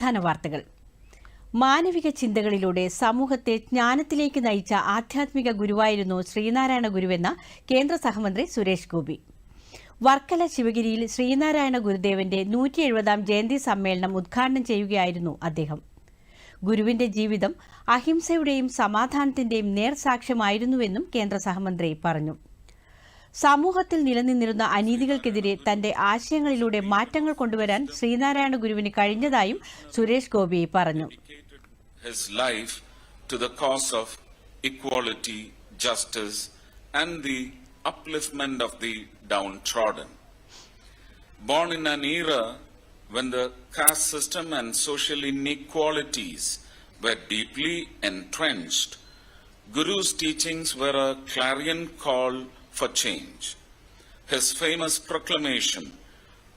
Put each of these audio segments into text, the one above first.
പ്രധാന വാർത്തകൾ. മാനവിക ചിന്തകളിലൂടെ സമൂഹത്തെ ജ്ഞാനത്തിലേക്ക് നയിച്ച ആധ്യാത്മിക ഗുരുവായിരുന്നു ശ്രീനാരായണ ഗുരുവെന്ന കേന്ദ്ര സഹമന്ത്രി സുരേഷ് ഗോപി. വർക്കല ശിവഗിരിയിൽ ശ്രീനാരായണ ഗുരുദേവന്റെ നൂറ്റി എഴുപതാം ജയന്തി സമ്മേളനം ഉദ്ഘാടനം ചെയ്യുകയായിരുന്നു അദ്ദേഹം. ഗുരുവിന്റെ ജീവിതം അഹിംസയുടെയും സമാധാനത്തിന്റെയും നേർസാക്ഷ്യമായിരുന്നുവെന്നും കേന്ദ്ര സഹമന്ത്രി പറഞ്ഞു. സമൂഹത്തിൽ നിലനിന്നിരുന്ന അനീതികൾക്കെതിരെ തന്റെ ആശയങ്ങളിലൂടെ മാറ്റങ്ങൾ കൊണ്ടുവരാൻ ശ്രീനാരായണ ഗുരുവിന് കഴിഞ്ഞതായും സുരേഷ് ഗോപി പറഞ്ഞു. Born in an era when the caste system and social inequalities were deeply Guru's teachings were a clarion call for change. His famous proclamation,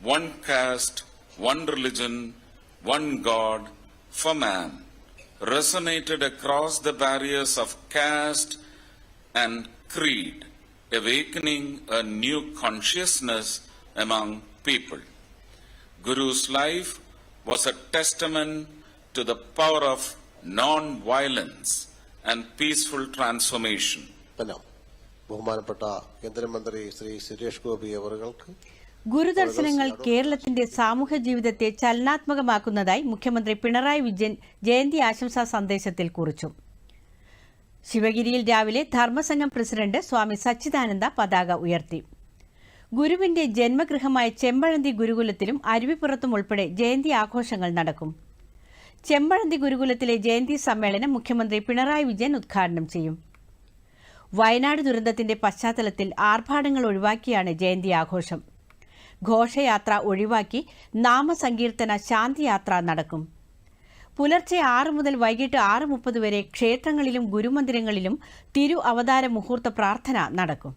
one caste, one religion, one God for man, resonated across the barriers of caste and creed, awakening a new consciousness among people. Guru's life was a testament to the power of non-violence and peaceful transformation. Hello. ബഹുമാനപ്പെട്ട കേന്ദ്രമന്ത്രി ശ്രീ സുരേഷ് ഗോപി അവർക്ക് ഗുരുദർശനങ്ങൾ കേരളത്തിന്റെ സാമൂഹ്യ ജീവിതത്തെ ചലനാത്മകമാക്കുന്നതായി മുഖ്യമന്ത്രി പിണറായി വിജയൻ ജയന്തി ആശംസാ സന്ദേശത്തിൽ കുറിച്ചു ശിവഗിരിയിൽ രാവിലെ ധർമ്മസംഘം പ്രസിഡന്റ് സ്വാമി സച്ചിദാനന്ദ പതാക ഉയർത്തി ഗുരുവിന്റെ ജന്മഗൃഹമായ ചെമ്പഴന്തി ഗുരുകുലത്തിലും അരുവിപ്പുറത്തും ഉൾപ്പെടെ ജയന്തി ആഘോഷങ്ങൾ നടക്കും ചെമ്പഴന്തി ഗുരുകുലത്തിലെ ജയന്തി സമ്മേളനം മുഖ്യമന്ത്രി പിണറായി വിജയൻ ഉദ്ഘാടനം ചെയ്യും. വയനാട് ദുരന്തത്തിന്റെ പശ്ചാത്തലത്തിൽ ആർഭാടങ്ങൾ ഒഴിവാക്കിയാണ് ജയന്തി ആഘോഷം. ഘോഷയാത്ര ഒഴിവാക്കി നാമസങ്കീർത്തന ശാന്തിയാത്ര നടക്കും. പുലർച്ചെ ആറ് മുതൽ വൈകിട്ട് ആറ് മുപ്പത് വരെ ക്ഷേത്രങ്ങളിലും ഗുരുമന്ദിരങ്ങളിലും തിരു അവതാര മുഹൂർത്ത പ്രാർത്ഥന നടക്കും.